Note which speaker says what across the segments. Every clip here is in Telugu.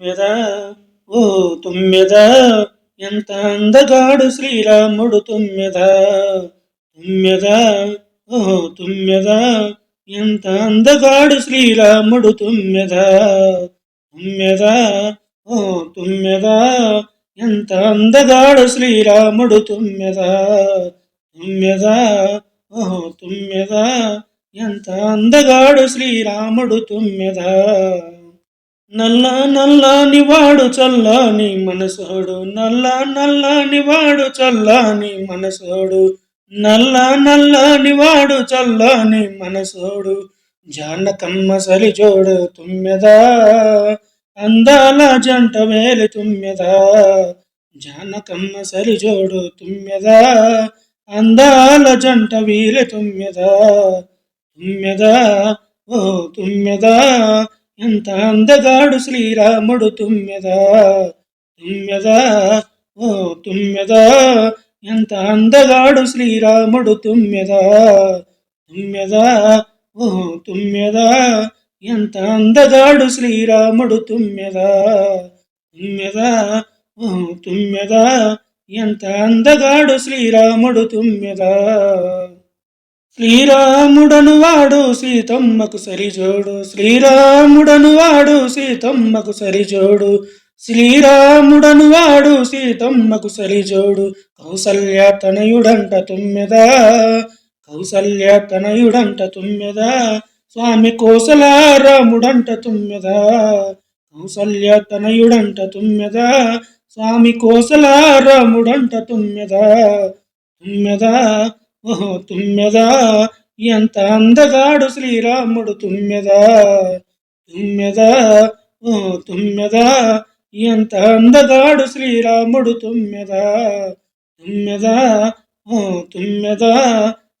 Speaker 1: తుమ్మెద ఓ తుమ్మెద ఎంత అందగాడు శ్రీరాముడు తుమ్మెద. తుమ్మెద ఓ తుమ్మెద ఎంత అందగాడు శ్రీరాముడు తుమ్మెద. తుమ్మెద ఓ తుమ్మెద ఎంత అందగాడు శ్రీరాముడు తుమ్మెద. తుమ్మెద ఓ తుమ్మెద ఎంత అందగాడు శ్రీరాముడు తుమ్మెద. నల్ల నల్లని వాడు చల్లని మనసోడు. నల్ల నల్లని వాడు చల్లని మనసోడు. నల్ల నల్లని వాడు చల్లని మనసోడు. జానకమ్మ సలిచోడు తుమ్మెదా. అందాల జంట వేలి తుమ్మెదా. జానకమ్మ సరిజోడు తుమ్మెదా. అందాల జంట వీలి తుమ్మెదా. తుమ్మెదా ఓ తుమ్మెదా. ఎంత అందగాడు శ్రీరాముడు తుమ్మెదా తుమ్మెదా ఓ తుమ్మెద. ఎంత అందగాడు శ్రీరాముడు తుమ్మెదా తుమ్మెదా ఓ తుమ్మెద. ఎంత అందగాడు శ్రీరాముడు తుమ్మెదా తుమ్మెదా ఓ తుమ్మెదా. ఎంత అందగాడు శ్రీరాముడు తుమ్మెదా. శ్రీరాముడను వాడు సీతమ్మకు సరిజోడు. శ్రీరాముడను వాడు సీతమ్మకు సరిజోడు. శ్రీరాముడను వాడు సీతమ్మకు సరిజోడు. కౌసల్య తనయుడంట తుమ్మెదా. కౌసల్య తనయుడంట తుమ్మెదా. స్వామి కోసలారాముడంట తుమ్మెదా. కౌసల్య తనయుడంట తుమ్మెదా. స్వామి కోసలారాముడంట తుమ్మెద. తుమ్మెదా. తుమ్మెద ఎంత అందగాడు శ్రీరాముడు తుమ్మెద తుమ్మెద ఓ తుమ్మెద ఎంత అందగాడు శ్రీరాముడు తుమ్మెద తుమ్మెద ఓ తుమ్మెద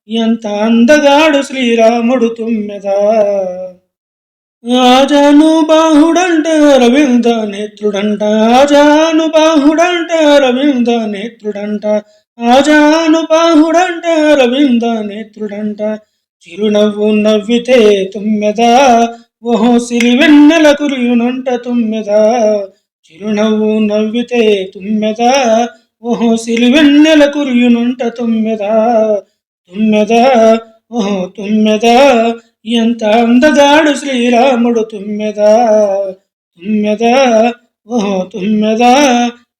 Speaker 1: ఎంత అందగాడు శ్రీరాముడు తుమ్మెద. ఆజాను బాహుడంట రవీంద్ర నేత్రుడంట ఆజాను బాహుడంట రవీంద్ర నేత్రుడంట ఆజాను బాహుడంట రవీంద్ర నేత్రుడంట. చిరునవ్వు నవ్వితే తుమ్మెద ఓహో సిరి వెన్నెల కురియునంట తుమ్మెద. చిరునవ్వు నవ్వితే తుమ్మెద ఓహో సిరి వెన్నెల కురియునంట తుమ్మెద. తుమ్మెద ఓహో తుమ్మెద ఎంత అందగాడు శ్రీరాముడు తుమ్మెద. తుమ్మెద ఓహో తుమ్మెద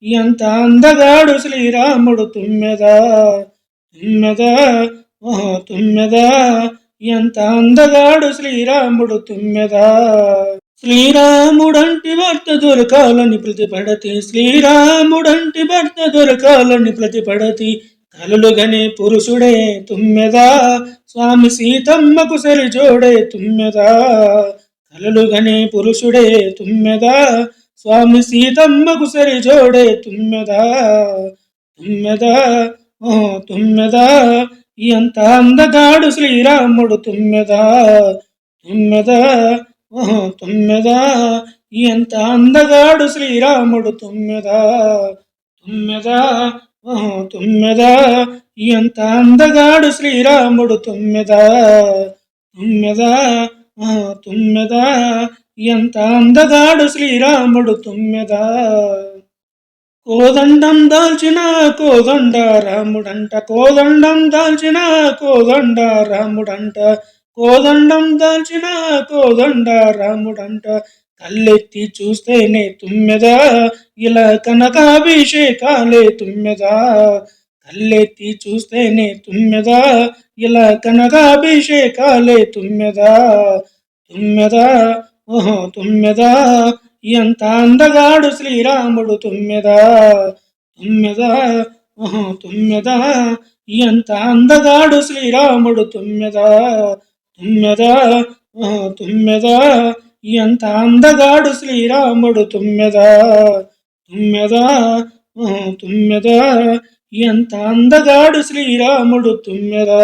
Speaker 1: ఎంత అందగాడు శ్రీరాముడు తుమ్మెద తుమ్మెద ఓహో తుమ్మెద. ఎంత అందగాడు శ్రీరాముడు తుమ్మెద. శ్రీరాముడంటి భర్త దొరకాలని ప్రతిపడతి శ్రీరాముడంటి భర్త దొరకాలని ప్రతిపడతి. కలులుగనే పురుషుడే తుమ్మెద స్వామి సీతమ్మకు సరిజోడే తుమ్మెద. కలులుగనే పురుషుడే తుమ్మెదా స్వామి సీతమ్మకు సరి జోడే తుమ్మెదా తుమ్మెదా ఓ తుమ్మెదా. ఎంత అందగాడు శ్రీరాముడు తుమ్మెదా తుమ్మెదా ఓ తుమ్మెదా. ఎంత అందగాడు శ్రీరాముడు తుమ్మెదా తుమ్మెదా ఓ తుమ్మెదా. ఎంత అందగాడు శ్రీరాముడు తుమ్మెదా తుమ్మెదా ఓ తుమ్మెద. ఎంత అందగాడు శ్రీరాముడు తుమ్మెద? కోదండం దాల్చిన కోదండ రాముడంట కోదండం దాల్చిన కోదండ రాముడంట కోదండం దాల్చిన కోదండ రాముడంట. కళ్ళెత్తి చూస్తేనే తుమ్మెద ఇలా కనకాభిషేకాలే తుమ్మెద. కళ్ళెత్తి చూస్తేనే తుమ్మెద ఇలా కనకాభిషేకాలే తుమ్మెద. తుమ్మెదా ఓహో తుమ్మెదా ఎంత అందగాడు శ్రీరాముడు తుమ్మెదా తుమ్మెదా ఓహో తుమ్మెదా ఎంత అందగాడు శ్రీరాముడు తుమ్మెదా తుమ్మెదా ఓహో తుమ్మెదా ఎంత అందగాడు శ్రీరాముడు తుమ్మెదా తుమ్మెదా ఓహో తుమ్మెదా ఎంత అందగాడు శ్రీరాముడు తుమ్మెదా.